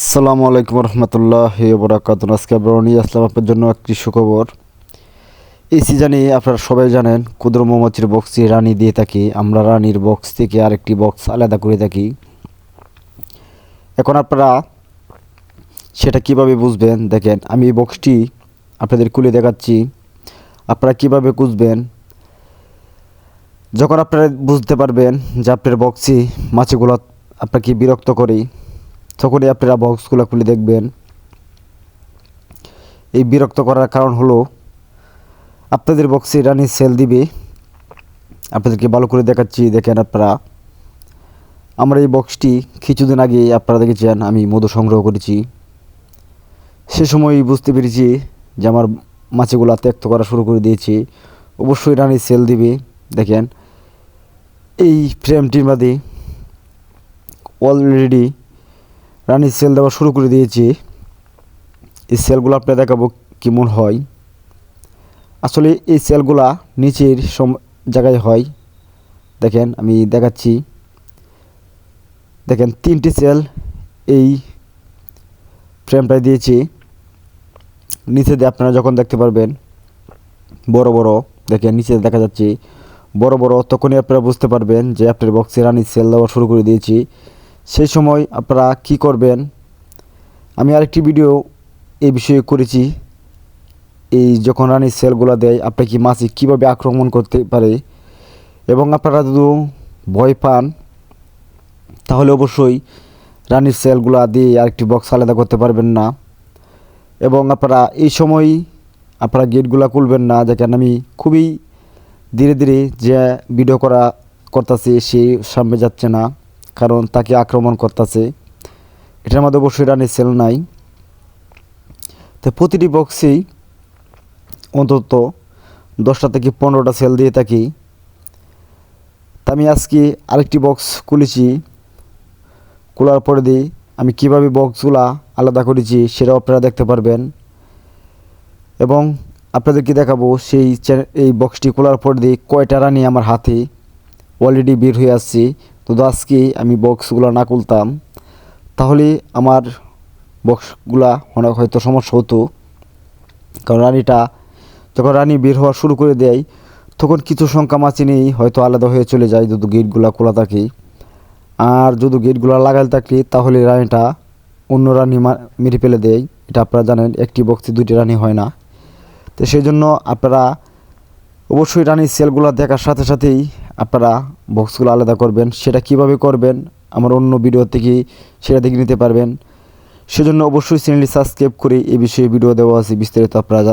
আসসালামু আলাইকুম রহমতুল্লাহ বরাকাত আজকে আমরা নিয়ে আসলাম আপনার জন্য একটি সুখবর। এই সিজনে আপনারা সবাই জানেন, ক্ষুদ্র মৌমাছির বক্সে রানী দিয়ে থাকি। আমরা রানীর বক্স থেকে আরেকটি বক্স আলাদা করে থাকি। এখন আপনারা সেটা কীভাবে বুঝবেন? দেখেন, আমি এই বক্সটি আপনাদের খুলে দেখাচ্ছি। আপনারা কীভাবে বুঝবেন যখন আপনারা বুঝতে পারবেন যে আপনার বক্সে মাছিগুলো আপনাকে বিরক্ত করে তখনই আপনারা বক্সগুলো খুলে দেখবেন। এই বিরক্ত করার কারণ হলো, আপনাদের বক্সে রানি সেল দিবে। আপনাদেরকে ভালো করে দেখাচ্ছি, দেখেন আপনারা। আমরা এই বক্সটি কিছুদিন আগে আপনারা দেখেছেন, আমি মধু সংগ্রহ করেছি। সে সময় বুঝতে পেরেছি যে আমার মাছিগুলো ত্যক্ত করা শুরু করে দিয়েছি। অবশ্যই রানি সেল দিবে, দেখেন। এই ফ্রেমটির মধ্যে অলরেডি রানির সেল দেওয়া শুরু করে দিয়েছি। এই সেলগুলো আপনার দেখাবো কেমন হয়। আসলে এই সেলগুলা নিচের সম জায়গায় হয়। দেখেন, আমি দেখাচ্ছি। দেখেন, তিনটি সেল এই ফ্রেমটায় দিয়েছি। নিচে দিয়ে আপনারা যখন দেখতে পারবেন, বড় বড়, দেখেন, নিচে দেখা যাচ্ছে, বড় বড়, তখনই আপনারা বুঝতে পারবেন যে আপনার বক্সে রানির সেল দেওয়া শুরু করে দিয়েছি। সেই সময় আপনারা কি করবেন? আমি আরেকটি ভিডিও এই বিষয়ে করেছি। এই যখন রানীর সেলগুলো দেয় আপনাকে মাছি কীভাবে আক্রমণ করতে পারে? এবং আপনারা যদি ভয় পান, তাহলে অবশ্যই রানীর সেলগুলো দিয়ে আরেকটি বক্স আলাদা করতে পারবেন না। এবং আপনারা এই সময় আপনারা গেটগুলো খুলবেন না দেখেন আমি খুবই ধীরে ধীরে যে ভিডিও করা করতেছি, সে সামনে যাচ্ছে না। কারণ তাকে আক্রমণ করতেছে। এটার মধ্যে অবশ্যই রানের সেল নাই। তো প্রতিটি বক্সেই অন্তত দশটা থেকে পনেরোটা সেল দিয়ে থাকি। তা আমি আজকে আরেকটি বক্স খুলেছি। খোলার পরে দিই আমি কীভাবে বক্সগুলা আলাদা করেছি সেটাও আপনারা দেখতে পারবেন। এবং আপনাদেরকে দেখাবো সেই এই বক্সটি খোলার পর দিয়ে কয়টা রানি আমার হাতে অলরেডি বের হয়ে আসছে। তো আজকে আমি বক্সগুলো না খুলতাম, তাহলে আমার বক্সগুলা অনেক হয়তো সমস্যা হতো। কারণ রানিটা যখন রানি বের হওয়া শুরু করে দেয়, তখন কিছু সংখ্যা মাছি নেই, হয়তো আলাদা হয়ে চলে যায় যদি গেটগুলো খোলা থাকে। আর যদি গেটগুলো লাগালে থাকে তাহলে রানিটা অন্য রানি মেরে ফেলে দেয়। এটা আপনারা জানেন, একটি বক্সে দুইটি রানি হয় না। তো সেই জন্য আপনারা অবশ্যই রানির সেলগুলো দেখার সাথে সাথেই আপনারা বক্সগুলো আলাদা করবেন, সেটা কীভাবে করবেন, আমার অন্য ভিডিও থেকে সেটা দেখে নিতে পারবেন। সেজন্য অবশ্যই চ্যানেলটি সাবস্ক্রাইব করে এই বিষয়ে ভিডিও দেওয়া আছে, বিস্তারিত আপনারা